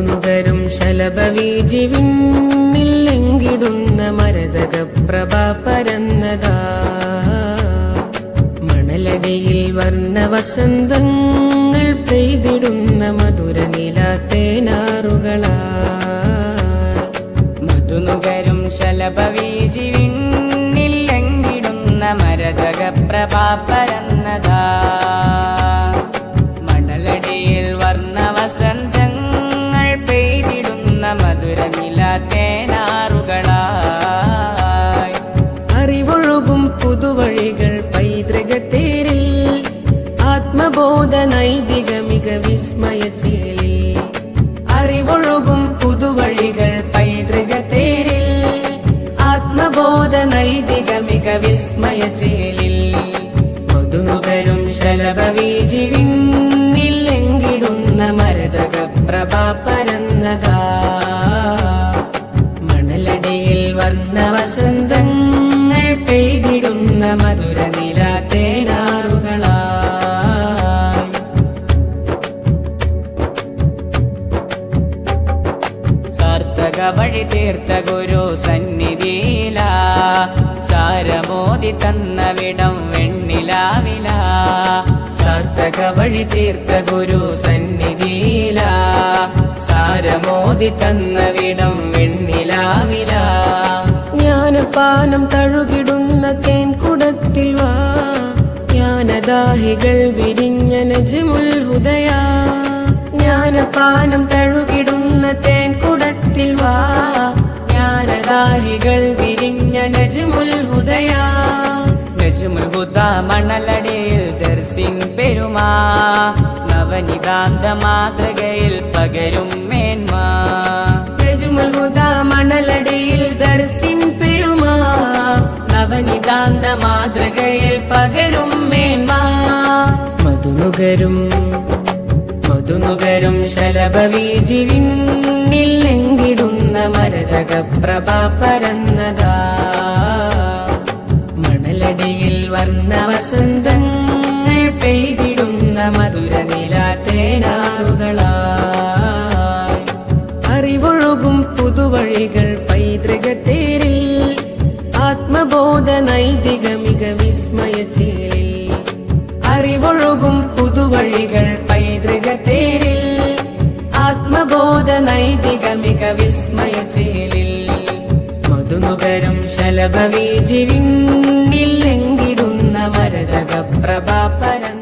മധുനുകരും ശലഭവീജി മരതക പ്രഭ പരന്നതാ. മണലടിയിൽ വർണ വസന്തങ്ങൾ പെയ്തിടുന്ന മധുര നിലാത്തേനാറുകളാ മധുനുകരും ശലഭവീജി മരതക പ്രഭാ പരന്നതാ. മധുര നിലാത്തേനാറുകളായി അറിവൊഴുകും പുതുവഴികൾ പൈതൃകത്തേരിൽ ആത്മബോധ നൈതിക മിക വിസ്മയ ചേലിൽ. അറിവൊഴുകും പുതുവഴികൾ പൈതൃകത്തേരിൽ ആത്മബോധ നൈതിക മിക വിസ്മയ ചേലിൽ. മധുനുകരും ശലഭവീജി വിണ്ണില്ലെങ്കിടുന്ന മരതക പ്രഭ മണലടിയിൽ വർണ വസന്തങ്ങൾ പെയ്തിടുന്ന മധുര സാർത്ഥക വഴി തീർത്ത ഗുരു സന്നിധിയില സാരമോദി തന്നവിടം വെണ്ണിലാവില. സാർത്ഥക വഴി തീർത്ത ഗുരു സന്നിധിയില സാരമോദി തന്നവിടം വെണ്ണിലാവില. ജ്ഞാനപാനം തഴുകിടുന്ന തേൻ കുടത്തിൽ വാ. ജ്ഞാനദാഹികൾ വിരിഞ്ഞ നജ്മുൽ ഹുദയ. ജ്ഞാനപാനം തഴുകിടുന്ന തേൻ കുടത്തിൽ വാ. ജ്ഞാനദാഹികൾ വിരിഞ്ഞ നജ്മുൽ ഹുദയ. നജുമുൽ ഹുദ മണലടിയിൽ ദർസിൻ പെരുമാ. നവനിതാന്ത മാതൃകയിൽ നവനിതാന്ത മാതൃകയിൽ പകരും മേന്മ. മധുനുകരും മധുനുകരും ശലഭവീജി വിണ്ണില്ലെങ്കിടുന്ന മരതക പ്രഭ പരന്നതാ. മണലടിയിൽ വർണ വസന്തങ്ങൾ പെയ്തിടുന്ന മധുര നൈതിക മിക വിസ്മയ ചേലിൽ അറിവൊഴുകും പുതുവഴികൾ പൈതൃക തേരിൽ. ആത്മബോധ നൈതിക മിക വിസ്മയ ചേലിൽ മധുനുകരും ശലഭവീജി എങ്കിടുന്ന മരതക പ്രഭ പരന്ന